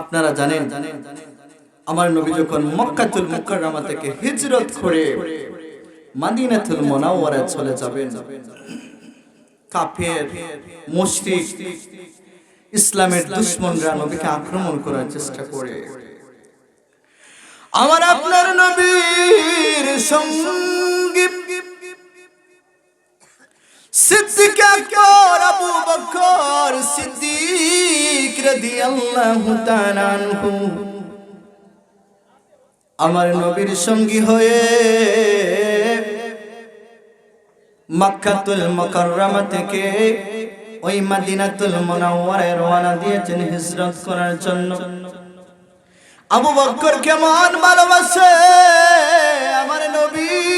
আপনারা জানেন, আমার নবী যখন মক্কাতুল মুকাররমা থেকে হিজরত করে মাদিনাতুল মুনাওয়ারা চলে যাবেন, কাফের, মুশরিক, ইসলামের দুশমনরা নবীকে আক্রমণ করার চেষ্টা করে। আমার আপনার নবীর সঙ্গী সিদ্দিক আকবর আবু বকর সিদ্দিক রাদিয়াল্লাহু তাআলা আনহু। আমার নবীর সঙ্গী হয়ে মক্কাতুল মুকাররমা থেকে ওই মদিনাতুল মুনাওয়ারায় রওনা দিয়েছেন হিজরত করার জন্য। আবু বকর কেমন ভালোবাসে? আমার নবীকে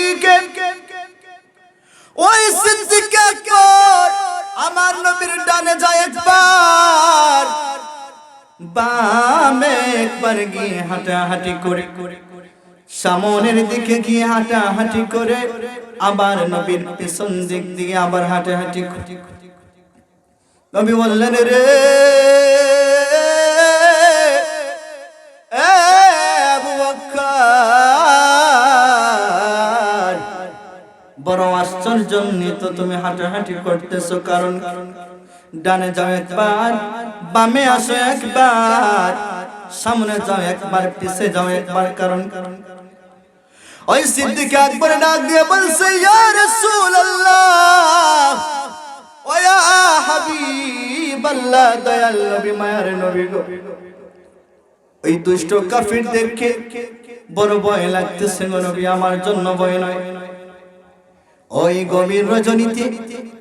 ওই সিদ্দিক আকবর আমার নবীর ডানে যায় একবার। বামে একবার গিয়ে হাঁটাহাঁটি করে, সামনের দিকে গিয়ে হাঁটাহাঁটি করে, আবার নবীর পেছন দিক দিয়ে আবার হাঁটাহাঁটি নবী বললেন, রে আশ্চর্যজনিত তুমি হাঁটাহাঁটি করতেছো, কারণ ডানে যাও একবার, বামে আসো একবার, সামনে যাও একবার, পিছে যাও একবার, কারণ ওই সিদ্দিক একবার ডাক দিয়ে বলছে, ইয়া রাসূলুল্লাহ দয়াল নবী, মায়ার নবী গো। ওই দুষ্ট কাফির দেখে বড় ভয় লাগতেছে নবী, আমার জন্য ভয় নয়। ওই গভীর রজনীতে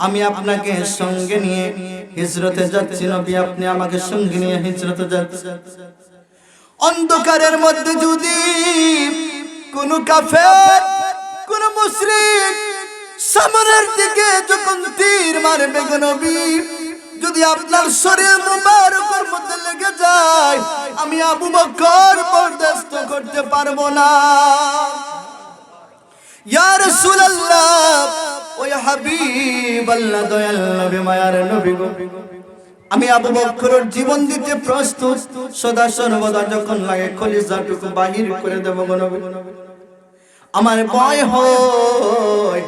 আমি আপনাকে সঙ্গে নিয়ে হিজরতে যাচ্ছি, নবী, আপনি আমাকে সঙ্গে নিয়ে হিজরতে যাচ্ছেন। অন্ধকারের মধ্যে যদি কোন কাফের, কোন মুশরিক সামনের দিকে যখন তীর মারবে নবী, যদি আপনার শরীর মুবারকের মধ্যে লেগে যায়, আমি আবু বকর বরদাস্ত করতে পারব না। দয়াল আমি আবু বকরের জীবন দিতে প্রস্তুত, সদা সর্বদা যখন লাগে খলিজাটুকু বাহির করে দেব আমার ভয় হয়,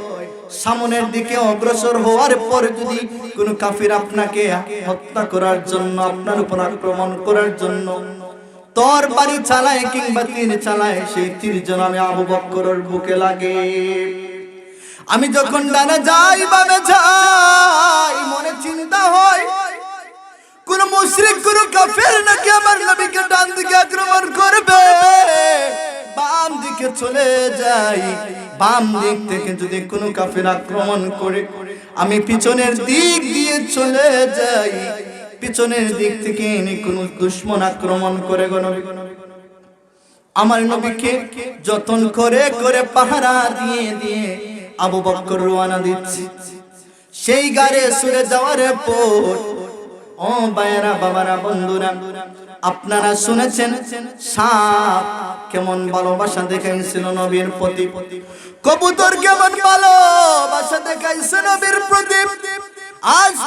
সামনের দিকে অগ্রসর হওয়ার পর যদি কোনো কাফির আপনাকে হত্যা করার জন্য, আপনার উপর আক্রমণ করার জন্য তোর বাড়ি চালায় কিংবা তীর চালায়, সেই তীর যেন আমি আবু বক্করের বুকে লাগে। আমি যখন ডানে যাই, বামে যাই, মনে চিন্তা হয়, কোন মুশরিক, কোন কাফের নাকি আমার নবীকে ডান দিকে আক্রমণ করবে? বাম দিকে চলে যাই, বাম দিক থেকে যদি কোনো কাফের আক্রমণ করে, আমি পিছনের দিক দিয়ে চলে যাই পিছনের দিক থেকে কোনো দুশ্মন আক্রমণ করে গো আমার নবীকে যতন করে করে পাহারা দিয়ে দিয়ে আবু বক্কর রওনা দিচ্ছি। সেই গাড়ে সুরে যাওয়ার পর, ও বায়রা বাবারা, বন্ধুরা, আপনারা শুনেছেন সাপ কেমন ভালোবাসা দেখাইছিল নবীর প্রতি? কবুতর কেমন ভালোবাসা দেখাইছে নবীর প্রতি? আজ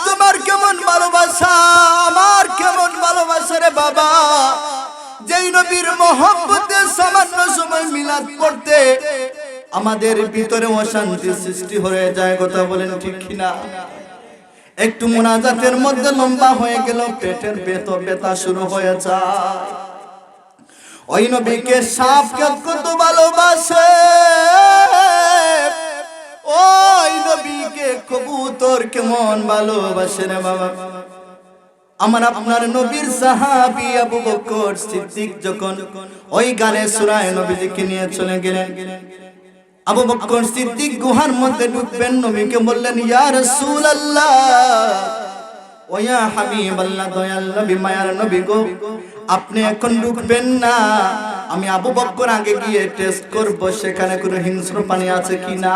নবীর মহব্বতে সামান্য সময় মিলাদ পড়তে আমাদের ভিতরে অশান্তি সৃষ্টি হয়ে যায়, কথা বলেন ঠিক কিনা? একটু মোনাজাতের মধ্যে লম্বা হয়ে গেল, পেটের বেত বেতা শুরু হয়ে যায়। ওই নবীকে সাপ কত ভালোবাসে? ওই নবীকে কবুতর কেমন ভালোবাসে রে বাবা? আমার আপনার নবীর সাহাবি আবু বকর সিদ্দিক যখন ওই গানে সুরায় নবীজিকে নিয়ে চলে গেলেন, আবু বকর সিদ্দিক গুহার মধ্যে ঢুকবেন, নবীকে বললেন, ইয়া রাসূলুল্লাহ, ও ইয়া হাবিবাল্লাহ, দয়াল নবী, মায়ার নবী গো, আপনি এখন ঢুকবেন না, আমি আবু বকর আগে গিয়ে টেস্ট করব, সেখানে কোনো হিংস্র পানি আছে কিনা?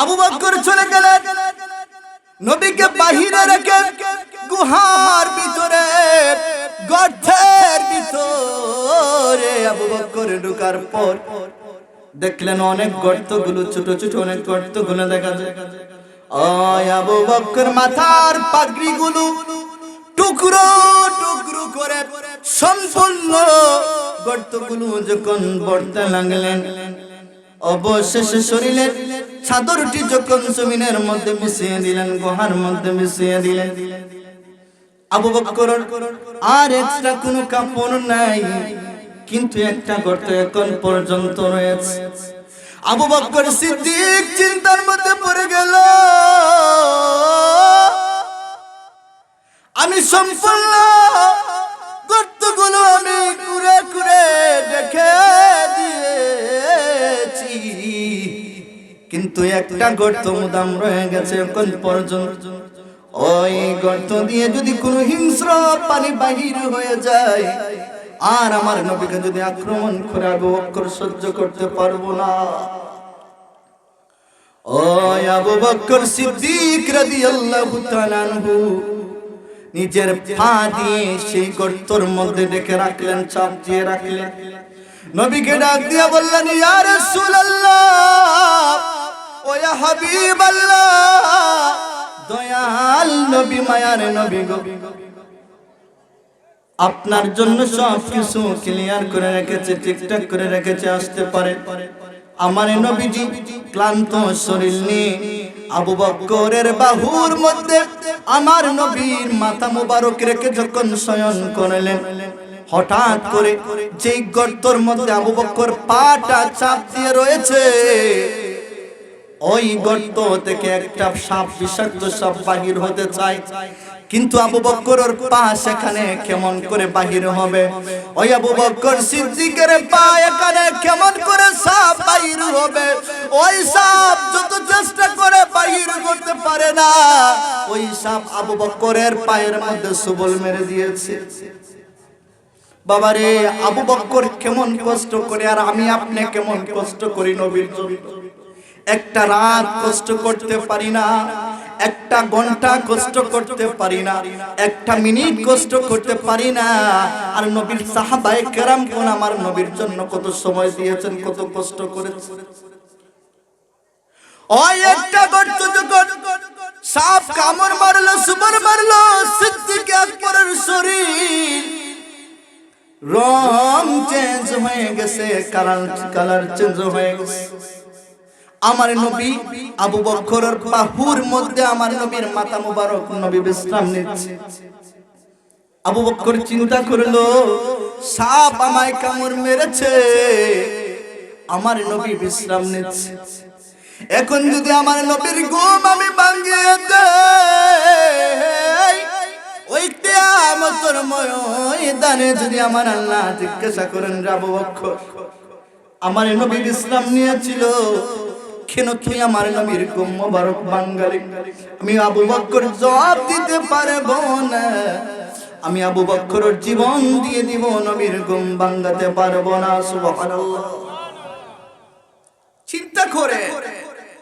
আবু বকর চলে গেলেন। নবীকে বাহিরে রেখে গুহার ভিতরে গর্থের ভিতরে আবু বকর ঢুকার পর দেখলেন অনেক গর্তগুলো, ছোট ছোট অনেক গর্তগুলো দেখা যায়। আবু বকর মাথার পাগড়িগুলো টুকরো টুকরো করে সম্পূর্ণ গর্তগুলো যখন বর্তে লাগলেন অবশেষে শরীরের চাদরটি যখন জমিনের মধ্যে মিশিয়ে দিলেন, গুহার মধ্যে মিশিয়ে দিলেন। আবু বকর, আর এক্সট্রা কোনো কাপড় নাই, কিন্তু একটা গর্ত এখন পর্যন্ত রয়েছে। আবু বকর সিদ্দিক চিন্তার মধ্যে পড়ে গেল, আমি সম্পূর্ণ একটা গর্ত মুদাম রয়ে গেছে এখন পর্যন্ত। ওই গর্ত দিয়ে যদি কোনো হিংস্র পানি বাহির হয়ে যায়, আর আমার নবীকে যদি আক্রমণ করে আবু বকর সহ্য করতে পারব না। ওই আবু বকর সিদ্দিক রাদিয়াল্লাহু তাআলা আনহু নিজের পা দিয়ে সেই গর্তর মধ্যে ডেকে রাখলেন, চাপ দিয়ে রাখলেন। নবীকে ডাক দিয়ে বললেন, ইয়া রাসূলুল্লাহ! দয়াল নবী, মায়ার নবী গো। আপনার জন্য সব কিছু ক্লিয়ার করে রেখেছে, ঠিকঠাক করে রেখেছে, আসতে পারে। আমার নবীজি ক্লান্ত শরীর নিয়ে আবু বকরের বাহুর মধ্যে আমার নবীর মাথা মুবারক রেখে যখন শয়ন করলেন, হঠাৎ করে যেই গর্তর মধ্যে আবু বকর পাটা চাপ দিয়ে রয়েছে ওই গর্ত থেকে একটা সাপ বিষাক্ত সাপ বাহির হতে চায়। কিন্তু আবু বক্করের পা সেখানে কেমন করে বাহির হবে? ওই আবু বক্কর সিদ্দিকের পা এখানে কেমন করে সাপ বাহির হবে? ওই সাপ যত চেষ্টা করে বাহির করতে পারে না। ওই সাপ আবু বক্করের পায়ের মধ্যে সুবল মেরে দিয়েছে। বাবারে, আবু বক্কর কেমন কষ্ট করে, আর আমি আপনি কেমন কষ্ট করি নবীর জন্য? একটা রাত কষ্ট করতে পারি না, একটা ঘণ্টা কষ্ট করতে পারি না, একটা মিনিট কষ্ট করতে পারি না। আর নবীর সাহাবায়ে কেরাম কোন আমার নবীর জন্য কত সময় দিয়েছেন, কত কষ্ট করেছেন। ওই কালার চেঞ্জ হয়ে গেছে। আমার নবী আবু বকরের বাহুর মধ্যে আমার নবীর মাথা মুবারক নবী বিশ্রাম নিচ্ছে আবু বকর চিন্তা করল, সাপ আমায় কামড় মেরেছে, আমার নবী বিশ্রাম নিচ্ছে এখন যদি আমার নবীর ঘুম আমি ভাঙিয়ে দেই, ওই কিয়ামতের ময়দানে যদি আমার আল্লাহ জিজ্ঞাসা করেন আবু বকর আমার নবী বিশ্রাম নিয়েছিল আমি আবু বক্কর জীবন দিয়ে দিব নবীর গুম বাঙ্গাতে পারব না চিন্তা করে,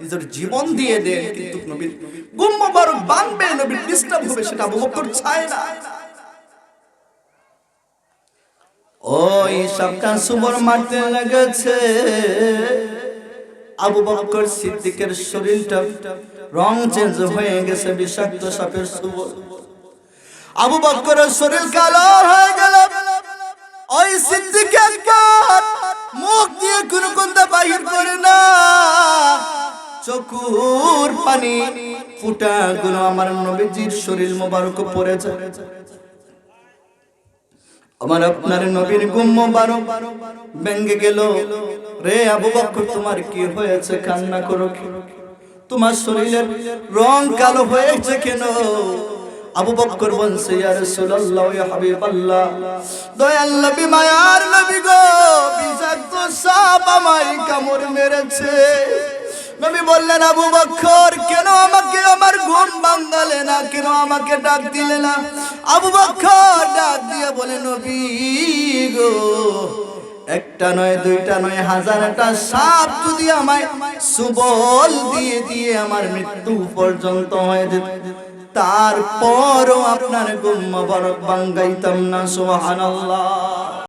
নিজের জীবন দিয়ে দেন কিন্তু নবীর গুম মোবারক বানবে নবীর ডিস্টার্ব হবে, সেটা আবু বক্কর চায় না। ওই সবটা সুবর মারতে লেগেছে। আবু বকর সিদ্দিকের শরীরটা রং চেঞ্জ হয়ে গেছে, বিষাক্ত সাপের সুবল। আবু বকরের শরীর কালো হয়ে গেল। ওই সিদ্দিক একবার মুখ দিয়ে কোনো কথা বাহির করে না। চকুর পানি ফুটা গুলো আমার নবীজির শরীর মোবারক পড়ে যায় আমার আপনার নবীর গুম্ম বারো ভেঙ্গে গেল। রে আবু বকর, তোমার কি হয়েছে? কান্না করো তোমার শরীরের রং কালো হয়েছে কেন? আবু বকর বলছে, ইয়া রাসূলুল্লাহ, ইয়া হাবিবাল্লাহ, দয়াল নবী, মায়ার নবী গো, বিষাক্ত সাপ আমায় কামড় মেরেছে। নবী বললেন, আবু বকর কেন আমাকে আমার ঘুম ভাঙালে না? কেন আমাকে ডাক দিলে না? আবু বকর ডাক দিয়ে বলে, নবী গো, একটা নয়, দুইটা নয়, হাজারটা সাপ যদি আমায় সুবল দিয়ে দিয়ে আমার মৃত্যু পর্যন্ত হয়ে যেত তারপরও আপনার গুম মোবারক বাঙ্গাইতাম না, সুবহানাল্লাহ।